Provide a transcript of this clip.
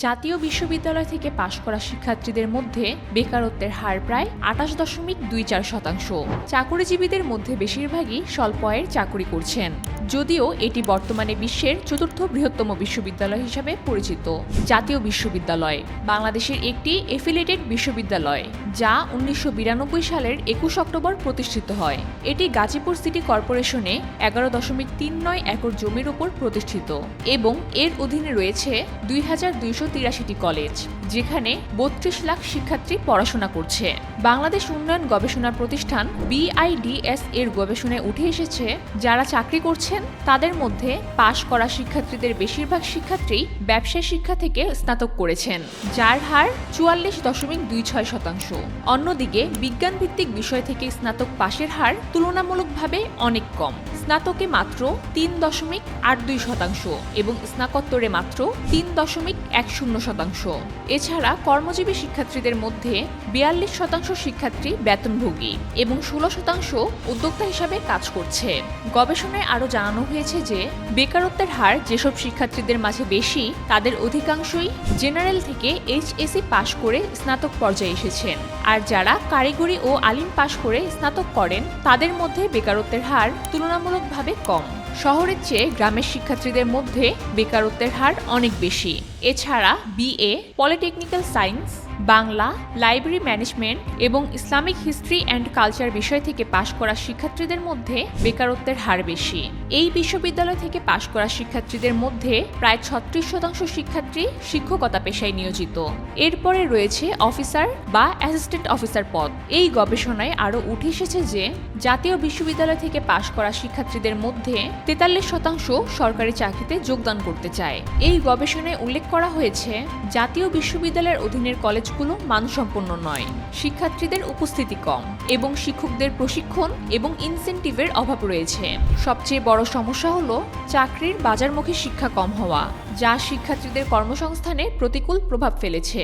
জাতীয় বিশ্ববিদ্যালয় থেকে পাশ করা শিক্ষার্থীদের মধ্যে বেকারত্বের হার প্রায় আঠাশ দশমিক দুই চার শতাংশ। চাকরিজীবীদের মধ্যে বেশিরভাগই স্বল্প আয়ের চাকরি করছেন। যদিও এটি বর্তমানে বিশ্বের চতুর্থ বৃহত্তম বিশ্ববিদ্যালয় হিসাবে পরিচিত। জাতীয় বিশ্ববিদ্যালয় বাংলাদেশের একটি এফিলেটেড বিশ্ববিদ্যালয়, যা উনিশশো বিরানব্বই সালের একুশ অক্টোবর প্রতিষ্ঠিত হয়। এটি গাজীপুর সিটি কর্পোরেশনে এগারো দশমিক তিন নয় একর জমির উপর প্রতিষ্ঠিত এবং এর অধীনে রয়েছে দুই হাজার দুইশো তিরাশিটি কলেজ যেখানে বত্রিশ লাখ শিক্ষার্থী পড়াশোনা করছে। বাংলাদেশ উন্নয়ন গবেষণা প্রতিষ্ঠান বিআইডিএস এর গবেষণায় উঠে এসেছে, যারা চাকরি করছেন, তাদের মধ্যে পাশ করা শিক্ষার্থীদের বেশিরভাগ শিক্ষার্থী ব্যবসায় শিক্ষা থেকে স্নাতক করেছেন, যার হার চুয়াল্লিশ দশমিক দুই ছয় শতাংশ। অন্যদিকে বিজ্ঞান ভিত্তিক বিষয় থেকে স্নাতক পাশের হার তুলনামূলকভাবে অনেক কম। স্নাতকে মাত্র তিন দশমিক আট দুই শতাংশ এবং স্নাতকোত্তরে মাত্র তিন দশমিক এক শূন্য শতাংশ। এছাড়া কর্মজীবী শিক্ষার্থীদের মধ্যে বিয়াল্লিশ শতাংশ শিক্ষার্থী বেতনভোগী এবং ষোলো শতাংশ উদ্যোক্তা হিসাবে কাজ করছে। গবেষণায় আরও জানানো হয়েছে যে, বেকারত্বের হার যেসব শিক্ষার্থীদের মাঝে বেশি, তাদের অধিকাংশই জেনারেল থেকে এইচএসি পাশ করে স্নাতক পর্যায়ে এসেছেন। আর যারা কারিগরি ও আলিম পাশ করে স্নাতক করেন, তাদের মধ্যে বেকারত্বের হার তুলনামূলকভাবে কম। শহরের চেয়ে গ্রামের শিক্ষার্থীদের মধ্যে বেকারত্বের হার অনেক বেশি। এছাড়া BA political science Bangla library management এবং ইসলামিক হিস্ট্রি অ্যান্ড কালচার বিষয় থেকে পাশ করা শিক্ষার্থীদের মধ্যে বেকারত্বের হার বেশি। এই বিশ্ববিদ্যালয় থেকে পাশ করা শিক্ষার্থীদের মধ্যে প্রায় ছত্রিশ শতাংশ শিক্ষার্থী শিক্ষকতা পেশায় নিয়োজিত। এরপরে রয়েছে অফিসার বা অ্যাসিস্ট্যান্ট অফিসার পদ। এই গবেষণায় আরও উঠে এসেছে যে, জাতীয় বিশ্ববিদ্যালয় থেকে পাশ করা শিক্ষার্থীদের মধ্যে তেতাল্লিশ শতাংশ সরকারি চাকরিতে যোগদান করতে চায়। এই গবেষণায় উল্লেখ করা হয়েছে, জাতীয় বিশ্ববিদ্যালয়ের অধীনের কলেজগুলো মানসম্পন্ন নয়। শিক্ষার্থীদের উপস্থিতি কম এবং শিক্ষকদের প্রশিক্ষণ এবং ইনসেন্টিভের অভাব রয়েছে। সবচেয়ে বড় সমস্যা হলো চাকরির বাজারমুখী শিক্ষা কম হওয়া, যা শিক্ষার্থীদের কর্মসংস্থানে প্রতিকূল প্রভাব ফেলেছে।